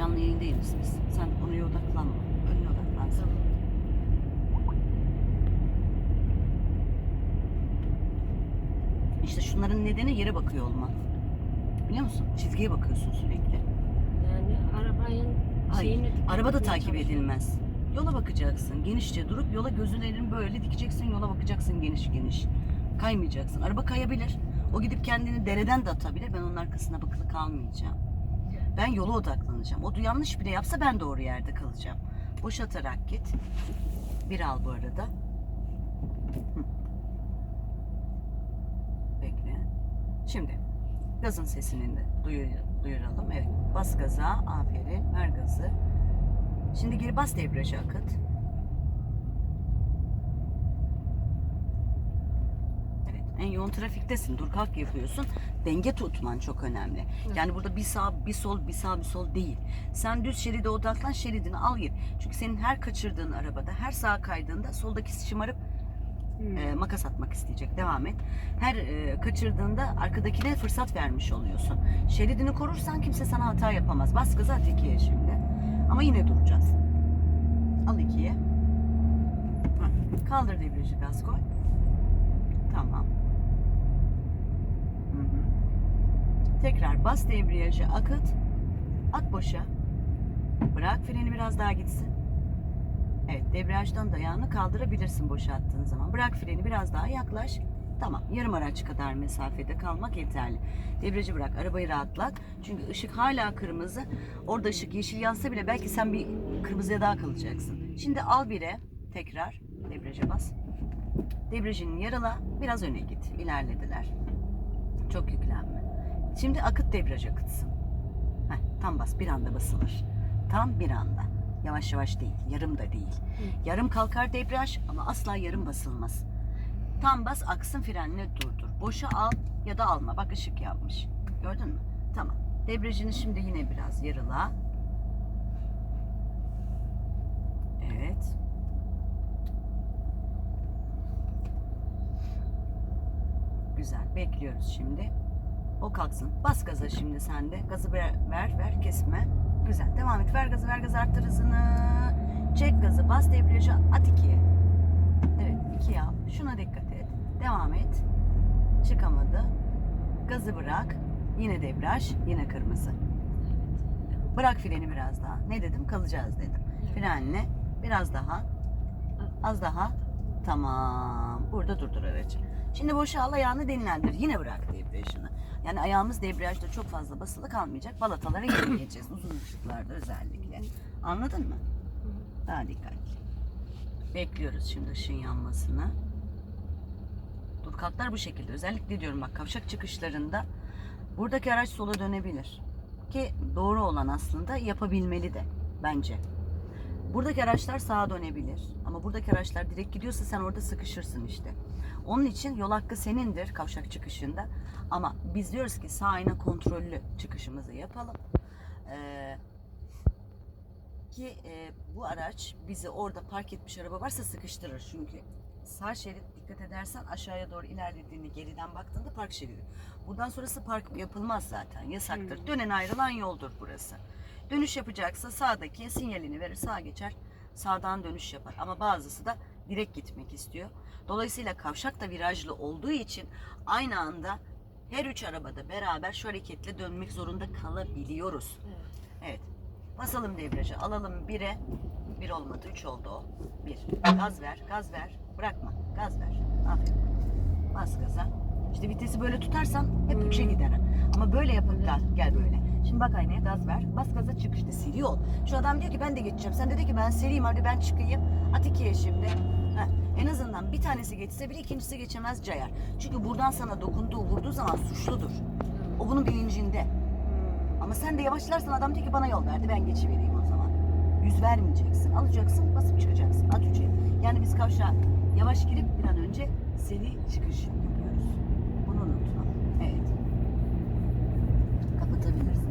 Canlı yayın değiliz biz. Sen oraya odaklanma. Önüne odaklan. sen. İşte şunların nedeni yere bakıyor olman. Biliyor musun? Çizgiye bakıyorsun sürekli. Yani arabanın Hayır, şeyini araba da takip edilmez. Yola bakacaksın. Genişçe durup yola gözlerini böyle dikeceksin. Yola bakacaksın geniş geniş. Kaymayacaksın. Araba kayabilir. O gidip kendini dereden de atabilir. Ben onun arkasına bakılı kalmayacağım. Ben yola odaklanacağım. O yanlış bile yapsa ben doğru yerde kalacağım. Boşatarak git. Bir al bu arada. Bekle. Şimdi gazın sesini de duyur- duyuralım. Evet. Bas gaza. Aferin. Ver gazı. Şimdi geri bas debriyajı akıt. Evet. En yoğun trafiktesin. Dur kalk yapıyorsun. Denge tutman çok önemli. Yani burada bir sağ, bir sol, bir sağ, bir sol değil. Sen düz şeride odaklan, şeridini al gir. Çünkü senin her kaçırdığın arabada, her sağa kaydığında soldaki şımarıp Hmm. e, makas atmak isteyecek. Devam et. Her e, kaçırdığında arkadakine fırsat vermiş oluyorsun. Şeridini korursan kimse sana hata yapamaz. Bas gaza at ikiye şimdi. Ama yine duracağız. Al ikiye. Kaldır debriyajı gaz koy. Tamam. Hı hı. Tekrar bas debriyajı akıt. At boşa. Bırak freni biraz daha gitsin. Evet, debriyajdan da ayağını kaldırabilirsin boşalttığın zaman. Bırak freni biraz daha yaklaş. Tamam, yarım araç kadar mesafede kalmak yeterli. Debriyajı bırak, arabayı rahatlat. Çünkü ışık hala kırmızı. Orada ışık yeşil yansa bile belki sen bir kırmızıya daha kalacaksın. Şimdi al bire, tekrar debriyaja bas. Debriyajını yarala, biraz öne git. İlerlediler. Şimdi akıt debriyaj akıtsın. Heh, tam bas, bir anda basılır. Tam bir anda. Yavaş yavaş değil, yarım da değil. Yarım kalkar debriyaj ama asla yarım basılmaz. Tam bas aksın frenle durdur. Boşa al ya da alma. Bak ışık yapmış. Gördün mü? Tamam. Debriyajını şimdi yine biraz yarıla. Evet. Güzel. Bekliyoruz şimdi. O kalksın. Bas gaza şimdi sen de. Gazı ver, ver, ver kesme. Güzel. Devam et. Ver gazı, ver gazı arttır hızını. Çek gazı, bas debriyajı, at ikiye. Evet, ikiye al. Şuna dikkat et. Devam et. Çıkamadı. Gazı bırak. Yine debriyaj, yine kırmızı. Bırak freni biraz daha. Ne dedim? Kalacağız dedim. Frenle biraz daha. Az daha. Tamam. Burada durdur aracı. Şimdi boşa al ayağını dinlendir. Yine bırak debriyajını. Yani ayağımız debriyajda çok fazla basılı kalmayacak. Balatalara girmeyeceğiz. Uzun ışıklarda özellikle. Anladın mı? Daha dikkatli. Bekliyoruz şimdi ışığın yanmasını. Dur kalklar bu şekilde. Özellikle diyorum bak kavşak çıkışlarında buradaki araç sola dönebilir. Ki doğru olan aslında yapabilmeli de bence. Buradaki araçlar sağa dönebilir. Ama buradaki araçlar direkt gidiyorsa sen orada sıkışırsın işte. Onun için yol hakkı senindir kavşak çıkışında. Ama biz diyoruz ki sağ ayna kontrollü çıkışımızı yapalım. Ee, ki e, bu araç bizi orada park etmiş araba varsa sıkıştırır. Çünkü sağ şerit dikkat edersen aşağıya doğru ilerlediğinde geriden baktığında park şeridi. Buradan sonrası park yapılmaz zaten. Yasaktır. Hmm. Dönen ayrılan yoldur burası. Dönüş yapacaksa sağdaki sinyalini verir sağa geçer. Sağdan dönüş yapar. Ama bazısı da direkt gitmek istiyor. Dolayısıyla kavşak da virajlı olduğu için aynı anda her üç arabada beraber şu hareketle dönmek zorunda kalabiliyoruz. Evet. Evet. Basalım debriyajı. Alalım bire. Bir olmadı. Üç oldu o. Bir. Gaz ver. Gaz ver. Bırakma. Gaz ver. Aferin. Bas gaza. İşte vitesi böyle tutarsan hep Hmm. üçe gider. Ama böyle yapın. Gel, gel böyle. Şimdi bak aynaya gaz ver. Bas gaza çık işte. Seri ol. Şu adam diyor ki ben de geçeceğim. Sen de de ki ben seriyim hadi ben çıkayım. At ikiye şimdi. Heh. En azından bir tanesi geçse bile ikincisi geçemez cayar. Çünkü buradan sana dokunduğu, vurduğu zaman suçludur. O bunun bilincinde. Hmm. Ama sen de yavaşlarsan adam diyor ki bana yol verdi ben geçivereyim o zaman. Yüz vermeyeceksin. Alacaksın basıp çıkacaksın. At üçe. Yani biz kavşağa yavaş girip bir an önce seri çıkış yapıyoruz. Bunu unutma. Evet. Kapatabilirsin.